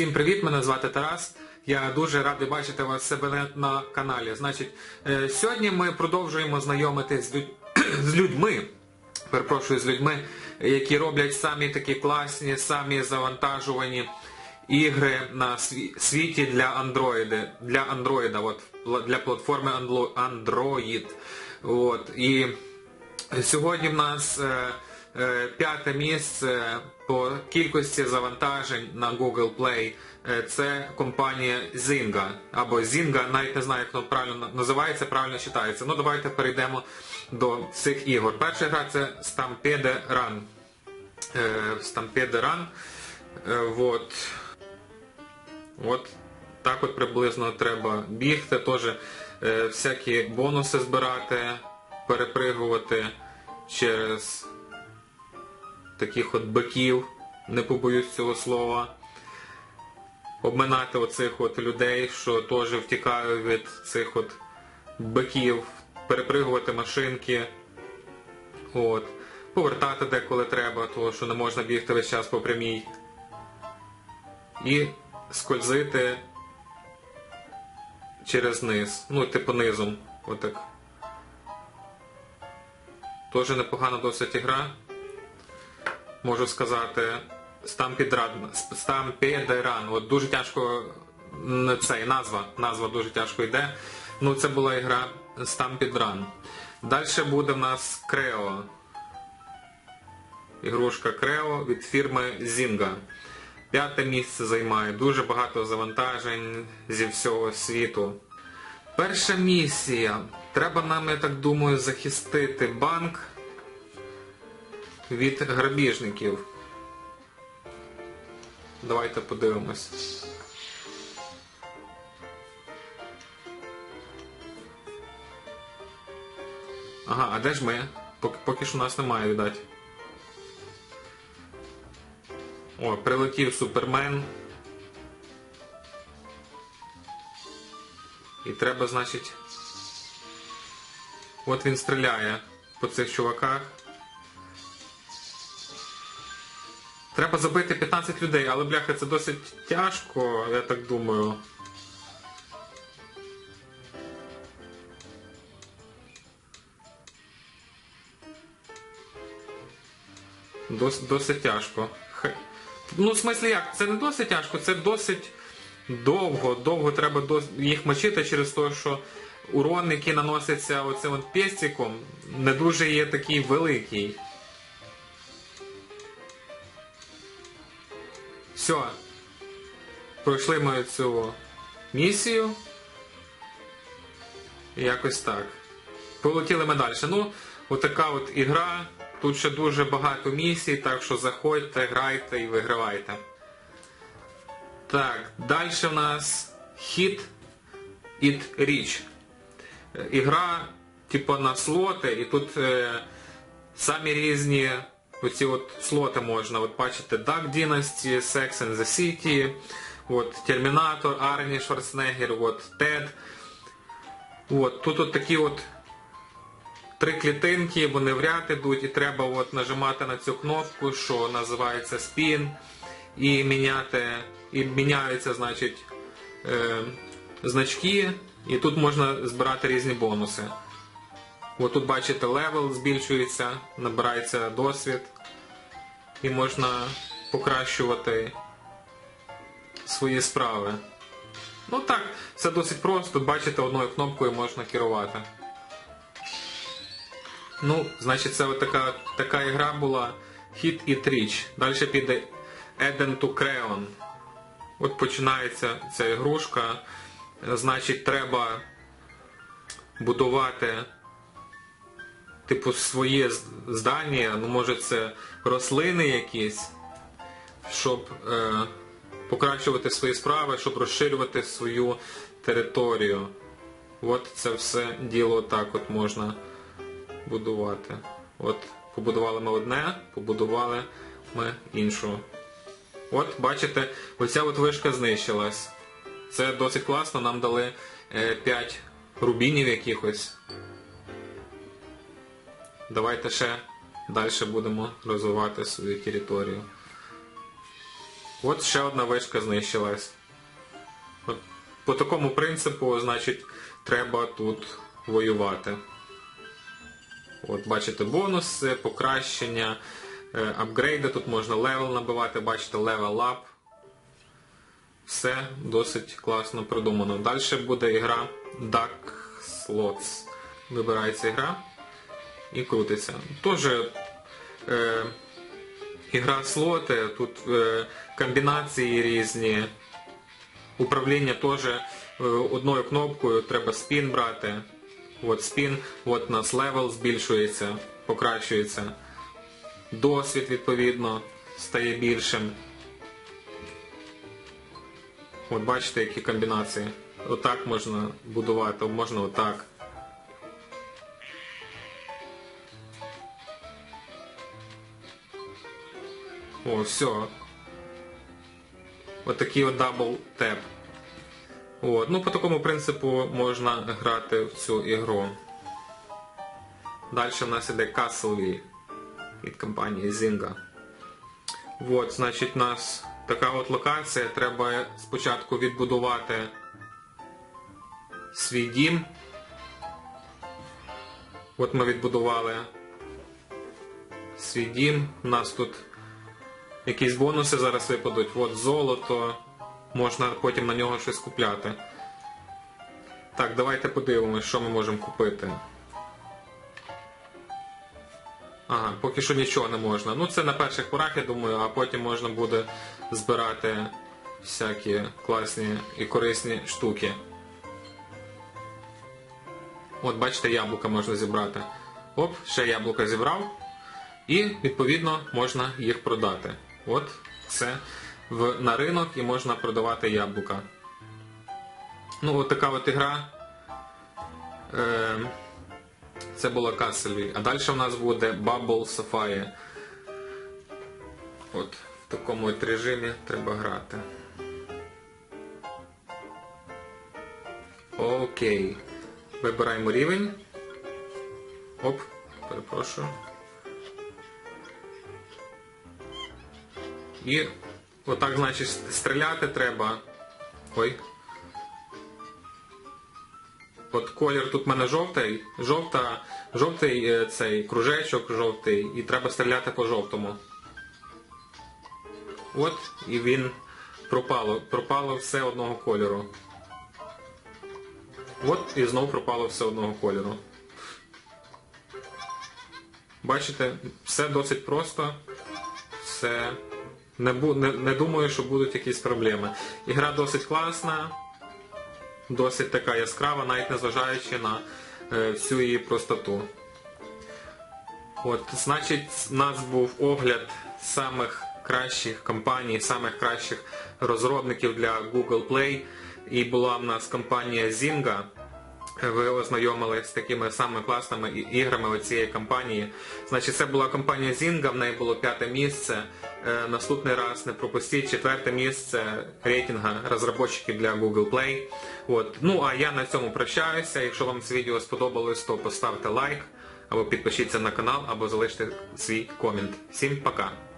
Всім привіт, мене звати Тарас. Я дуже радий бачити вас себе на, на каналі. Значить, е, сьогодні ми продовжуємо знайомитись з, людь... з людьми, перепрошую, з людьми, які роблять самі такі класні, самі завантажувані ігри на світі для андроїди, для андроїда, от, для платформи Android. От, і Сьогодні в нас е, п'яте місце по кількості завантажень на Google Play. Е, Це компанія Zynga. Або Zynga, навіть не знаю, як воно правильно називається, правильно читається. Ну давайте перейдемо до цих ігор. Перша гра це Stampede Run. Е, Stampede Run. Е, Вот. От так от приблизно треба бігти, теж е, всякі бонуси збирати, перепригувати через таких от биків, не побоюсь цього слова. Обминати оцих от людей, що теж втікають від цих от биків, перепригувати машинки. От. Повертати деколи треба, тому що не можна бігти весь час по прямій і скользити через низ. Ну, типу низом. Отак. Тоже непогана досить ігра. Можу сказати. Stampede Run. От дуже тяжко цей назва. Назва дуже тяжко йде. Ну, це була ігра Run. Далі буде в нас Creo. Ігрушка Creo від фірми Zynga. П'яте місце займає. Дуже багато завантажень зі всього світу. Перша місія. Треба нам, я так думаю, захистити банк від грабіжників. Давайте подивимось. Ага, а де ж ми? Поки, поки що нас немає, видать. О, прилетів супермен. І треба, значить. От він стріляє по цих чуваках. Треба забити 15 людей, але бляха, це досить тяжко, я так думаю. Дос, досить тяжко. Хай- Ну, в смислі як? Це не досить тяжко, це досить довго. Довго треба дос- їх мочити через те, що урон, який наноситься оцим от пестиком, не дуже є такий великий. Все. Пройшли ми цю місію. І Якось так. Полетіли ми далі. Ну, отака от ігра. Тут ще дуже багато місій, так що заходьте, грайте і вигравайте. Так, далі в нас Hit It. Е, Ігра, типу, на слоти, і тут е, самі різні оці от слоти можна. От бачите, Duck Dynasty, Sex and the City, от Термінатор, Арні Шварценеггер, от Тед. От, тут от такі от три клітинки, вони в ряд ідуть, і треба от нажимати на цю кнопку, що називається спін, і міняти, і міняються, значить, е, значки, і тут можна збирати різні бонуси. От тут бачите, левел збільшується, набирається досвід, і можна покращувати свої справи. Ну так, це досить просто. Бачите, одною кнопкою можна керувати. Ну, значить, це от така, така ігра була Hit It Rich. Далі піде Eden to Creon. От починається ця ігрушка. Значить, треба будувати типу своє здання, ну може це рослини якісь, щоб е, покращувати свої справи, щоб розширювати свою територію. От це все діло так от можна будувати. От побудували ми одне, побудували ми іншу. От, бачите, оця от вишка знищилась. Це досить класно, нам дали 5 рубінів якихось. Давайте ще далі будемо розвивати свою територію. От ще одна вишка знищилась. От по такому принципу, значить, треба тут воювати. От, бачите, бонуси, покращення, е, апгрейди, тут можна левел набивати, бачите, level up. Все досить класно придумано. Далі буде ігра Duck Slots. Вибирається гра і крутиться. Тоже е, ігра слоти, тут е, комбінації різні. Управління теж е, одною кнопкою треба спін брати. От спін, от у нас левел збільшується, покращується. Досвід, відповідно, стає більшим. От бачите, які комбінації. Отак можна будувати, можна отак. О, все. Отакий от дабл теп. От. Ну, по такому принципу можна грати в цю ігру. Далі в нас іде Castleville від компанії Zynga. От, значить, у нас така от локація. Треба спочатку відбудувати свій дім. От ми відбудували свій дім. У нас тут якісь бонуси зараз випадуть. От золото. Можна потім на нього щось купляти. Так, давайте подивимось, що ми можемо купити. Ага, поки що нічого не можна. Ну це на перших порах, я думаю, а потім можна буде збирати всякі класні і корисні штуки. От, бачите, яблука можна зібрати. Оп, ще яблука зібрав. І, відповідно, можна їх продати. От, це в, на ринок і можна продавати яблука. Ну, от така от ігра. Е, це була Castleville. А далі в нас буде Bubble Sapphire. От, в такому от режимі треба грати. Окей. Вибираємо рівень. Оп, перепрошую. І отак, значить, стріляти треба. Ой. От колір тут в мене жовтий, жовта, жовтий е, цей кружечок жовтий, і треба стріляти по жовтому. От, і він пропало, пропало все одного кольору. От і знов пропало все одного кольору. Бачите, все досить просто. Все. Не, не, не думаю, що будуть якісь проблеми. Ігра досить класна, досить така яскрава, навіть незважаючи на е, всю її простоту. От, значить, у нас був огляд самих кращих компаній, самих кращих розробників для Google Play. І була в нас компанія Zynga. Ви ознайомились з такими самими класними іграми цієї компанії. Значить, це була компанія Zynga, в неї було п'яте місце. Е, наступний раз не пропустіть четверте місце рейтинга розробників для Google Play. От. Ну а я на цьому прощаюся. Якщо вам це відео сподобалось, то поставте лайк, або підпишіться на канал, або залиште свій комент. Всім пока!